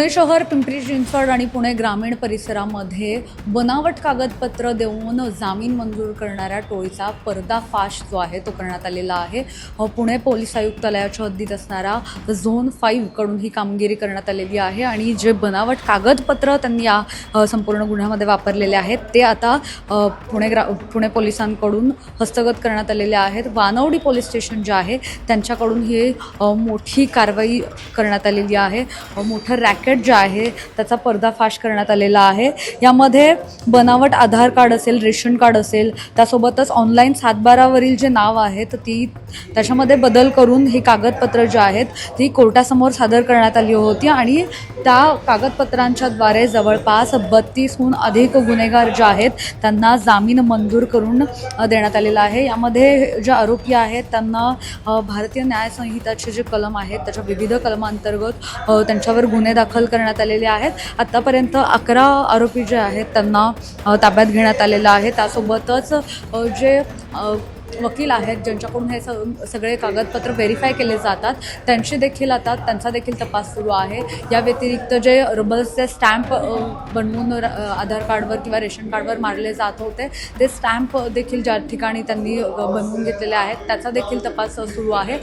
पुणे शहर पिंपरी चिंचवड आणि पुणे ग्रामीण परिसरामध्ये बनावट कागदपत्र देऊन जामीन मंजूर करणाऱ्या टोळीचा पर्दाफाश जो आहे तो करण्यात आलेला आहे. पुणे पोलीस आयुक्तालयाच्या हद्दीत असणारा झोन फाईव्हकडून ही कामगिरी करण्यात आलेली आहे आणि जे बनावट कागदपत्र त्यांनी या संपूर्ण गुन्ह्यामध्ये वापरलेले आहेत ते आता पुणे ग्रा पुणे पोलिसांकडून हस्तगत करण्यात आलेले आहेत. वानवडी पोलीस स्टेशन जे आहे त्यांच्याकडून ही मोठी कारवाई करण्यात आलेली आहे. मोठं रॅकेट जे आहे त्याचा पर्दाफाश करण्यात आलेला आहे. यामध्ये बनावट आधार कार्ड असेल रेशन कार्ड असेल त्यासोबतच ऑनलाईन सातबारावरील जे नाव आहे तर ती त्याच्यामध्ये बदल करून ही कागदपत्र जी आहेत ती कोर्टासमोर सादर करण्यात आली होती. आणि त्या कागदपत्रांच्याद्वारे जवळपास बत्तीसहून अधिक गुन्हेगार जे आहेत त्यांना जामीन मंजूर करून देण्यात आलेला आहे. यामध्ये जे आरोपी आहेत त्यांना भारतीय न्यायसंहिताचे जे कलम आहेत त्याच्या विविध कलमांतर्गत त्यांच्यावर गुन्हे दाखल दाखल करण्यात आलेले आहेत. आत्तापर्यंत अकरा आरोपी जे आहेत त्यांना ताब्यात घेण्यात आलेलं आहे. त्यासोबतच जे वकील आहेत ज्यांच्याकडून हे स सगळे कागदपत्र व्हेरीफाय केले जातात त्यांची देखील आता त्यांचा देखील तपास सुरू आहे. या व्यतिरिक्त जे रबल्सचे स्टॅम्प बनवून र- आधार कार्डवर किंवा रेशन कार्डवर मारले जात होते ते स्टॅम्प देखील ज्या ठिकाणी त्यांनी बनवून घेतलेले आहेत त्याचा देखील तपास सुरू आहे.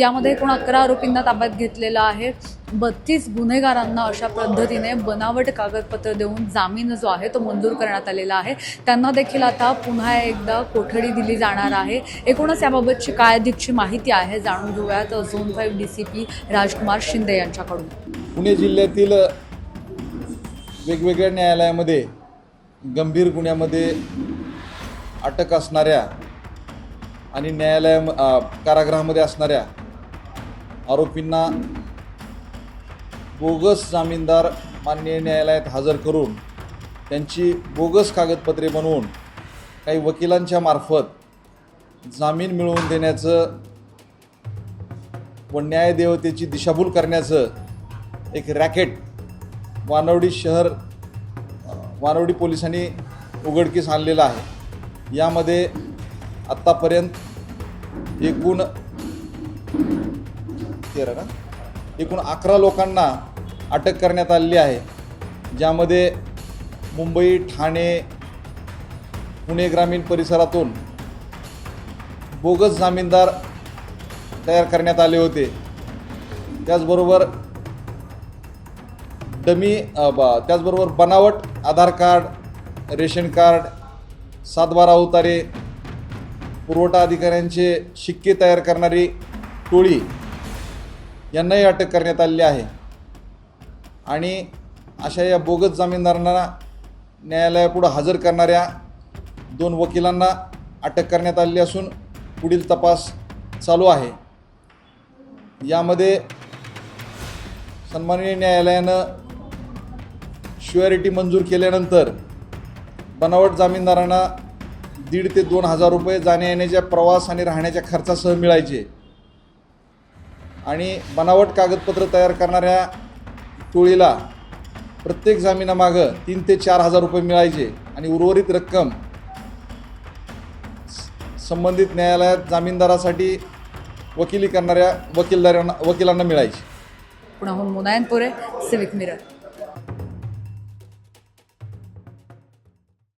यामध्ये एकूण अकरा आरोपींना ताब्यात घेतलेलं आहे. बत्तीस गुन्हेगारांना अशा पद्धतीने बनावट कागदपत्र देऊन जामीन जो आहे तो मंजूर करण्यात आलेला आहे. त्यांना देखील आता पुन्हा एकदा कोठडी दिली जाणार आहे. एकूणच याबाबतची काय अधिकची माहिती आहे जाणून घेऊयात zone five D C P Rajkumar Shinde यांच्याकडून. पुणे जिल्ह्यातील वेगवेगळ्या न्यायालयामध्ये गंभीर गुन्ह्यामध्ये अटक असणाऱ्या आणि न्यायालय कारागृहामध्ये असणाऱ्या आरोपींना बोगस जामीनदार माननीय न्यायालयात हजर करून त्यांची बोगस कागदपत्रे बनवून काही वकिलांच्या मार्फत जामीन मिळवून देण्याचं व न्यायदेवतेची दिशाभूल करण्याचं एक रॅकेट वानवडी शहर वानवडी पोलिसांनी उघडकीस आणलेलं आहे. यामध्ये आत्तापर्यंत एकूण तेरा ना? एकूण अकरा लोकांना अटक करण्यात आलेली आहे. ज्यामध्ये मुंबई ठाणे पुणे ग्रामीण परिसरातून बोगस जामीनदार तयार करण्यात आले होते. त्याचबरोबर डमी त्याचबरोबर बनावट आधार कार्ड रेशन कार्ड सातबारा उतारे पुरवठा अधिकाऱ्यांचे शिक्के तयार करणारी टोळी यांनाही अटक करण्यात आलेली आहे. आणि अशा या बोगस जामीनदारांना न्यायालयापुढं हजर करणाऱ्या दोन वकिलांना अटक करण्यात आलेली असून पुढील तपास चालू आहे. यामध्ये सन्माननीय न्यायालयानं श्युअरिटी मंजूर केल्यानंतर बनावट जामीनदारांना दीड ते दोन हजार रुपये जाण्या येण्याच्या प्रवास आणि राहण्याच्या खर्चासह मिळायचे. आणि बनावट कागदपत्र तयार करणाऱ्या टोळीला प्रत्येक जामिनामागं तीन ते चार हजार रुपये मिळायचे आणि उर्वरित रक्कम संबंधित न्यायालयात जामीनदारासाठी वकिली करणाऱ्या वकीलदारांना वकिलांना मिळायची. पुण्याहून मुनायनपुरे सिविक मिरर